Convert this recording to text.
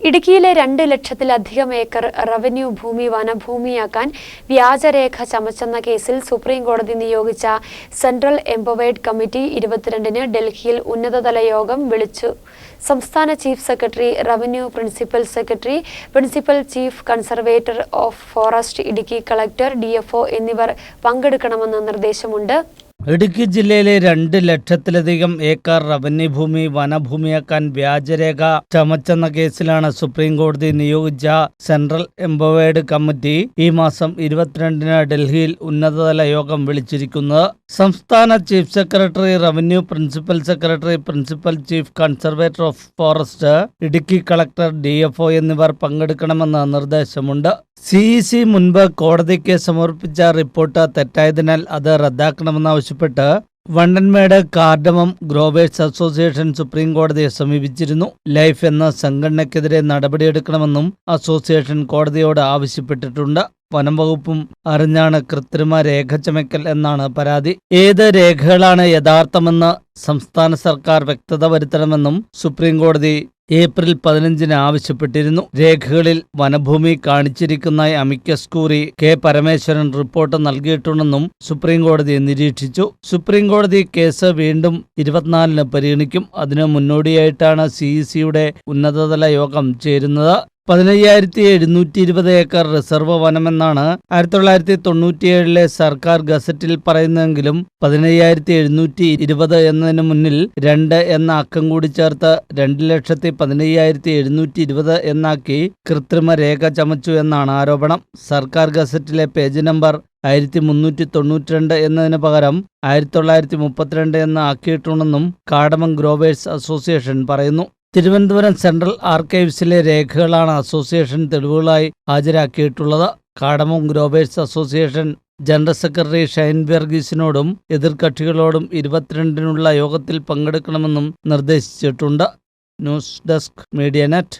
ഇടുക്കിയിലെ രണ്ട് ലക്ഷത്തിലധികം ഏക്കർ റവന്യൂ ഭൂമി വനഭൂമിയാക്കാൻ വ്യാജരേഖ ചമച്ചെന്ന കേസിൽ സുപ്രീം കോടതി നിയോഗിച്ച സെൻട്രൽ എംപവേർഡ് കമ്മിറ്റി ഇരുപത്തിരണ്ടിന് ഡൽഹിയിൽ ഉന്നതതല യോഗം വിളിച്ചു. സംസ്ഥാന chief secretary revenue principal secretary principal chief conservator of forest Idukki collector DFO എന്നിവർ പങ്കെടുക്കണമെന്ന് നിർദ്ദേശമുണ്ട്. ഇടുക്കി ജില്ലയിലെ രണ്ട് ലക്ഷത്തിലധികം ഏക്കർ റവന്യൂ ഭൂമി വനഭൂമിയാക്കാൻ വ്യാജരേഖ ചമച്ചെന്ന കേസിലാണ് സുപ്രീം കോടതി നിയോഗിച്ച സെൻട്രൽ എംപവേർഡ് കമ്മിറ്റി ഈ മാസം ഇരുപത്തിരണ്ടിന് ഡൽഹിയിൽ ഉന്നതതല യോഗം വിളിച്ചിരിക്കുന്നത്. സംസ്ഥാന chief secretary revenue principal secretary principal chief conservator of forest Idukki collector DFO എന്നിവർ പങ്കെടുക്കണമെന്ന് നിർദ്ദേശമുണ്ട്. സി മുൻപ് കോടതിക്ക് സമർപ്പിച്ച റിപ്പോർട്ട് തെറ്റായതിനാൽ അത് റദ്ദാക്കണമെന്നാവശ്യപ്പെട്ട്. Vandanmedu cardamom growers association supreme കോടതിയെ സമീപിച്ചിരുന്നു. ലൈഫ് എന്ന സംഘടനയ്ക്കെതിരെ നടപടിയെടുക്കണമെന്നും അസോസിയേഷൻ കോടതിയോട് ആവശ്യപ്പെട്ടിട്ടുണ്ട്. വനം വകുപ്പും അറിഞ്ഞാണ് കൃത്രിമ രേഖ ചമയ്ക്കൽ എന്നാണ് പരാതി. ഏത് രേഖകളാണ് യഥാർത്ഥമെന്ന് സംസ്ഥാന സർക്കാർ വ്യക്തത വരുത്തണമെന്നും സുപ്രീം കോടതി ഏപ്രിൽ പതിനഞ്ചിന് ആവശ്യപ്പെട്ടിരുന്നു. രേഖകളിൽ വനഭൂമി കാണിച്ചിരിക്കുന്ന amicus curiae K. Parameswaran report നൽകിയിട്ടുണ്ടെന്നും സുപ്രീംകോടതി നിരീക്ഷിച്ചു. സുപ്രീംകോടതി കേസ് വീണ്ടും ഇരുപത്തിനാലിന് പരിഗണിക്കും. അതിനു മുന്നോടിയായിട്ടാണ് സി ഇ സിയുടെ ഉന്നതതല യോഗം ചേരുന്നത്. പതിനയ്യായിരത്തി എഴുന്നൂറ്റി ഇരുപത് ഏക്കർ റിസർവ് വനമെന്നാണ് ആയിരത്തി തൊള്ളായിരത്തി തൊണ്ണൂറ്റിയേഴിലെ സർക്കാർ ഗസറ്റിൽ പറയുന്നതെങ്കിലും പതിനയ്യായിരത്തി എഴുന്നൂറ്റി ഇരുപത് എന്നതിന് മുന്നിൽ രണ്ട് എന്ന അക്കം കൂടി ചേർത്ത് രണ്ട് ലക്ഷത്തി പതിനയ്യായിരത്തി എഴുന്നൂറ്റി ഇരുപത് എന്നാക്കി കൃത്രിമ രേഖ ചമച്ചു എന്നാണ് ആരോപണം. സർക്കാർ ഗസറ്റിലെ പേജ് നമ്പർ ആയിരത്തി മുന്നൂറ്റി തൊണ്ണൂറ്റിരണ്ട് എന്നതിന് പകരം ആയിരത്തി തൊള്ളായിരത്തി മുപ്പത്തിരണ്ട് എന്ന് ആക്കിയിട്ടുണ്ടെന്നും കാടമം ഗ്രോവേഴ്സ് അസോസിയേഷൻ പറയുന്നു. തിരുവനന്തപുരം സെൻട്രൽ ആർക്കൈവ്സിലെ രേഖകളാണ് അസോസിയേഷൻ തെളിവുകളായി ഹാജരാക്കിയിട്ടുള്ളത്. Cardamom growers association general secretary Shine ബെർഗീസിനോടും എതിർകക്ഷികളോടും ഇരുപത്തിരണ്ടിനുള്ള യോഗത്തിൽ പങ്കെടുക്കണമെന്നും നിർദ്ദേശിച്ചിട്ടുണ്ട്. News desk media net.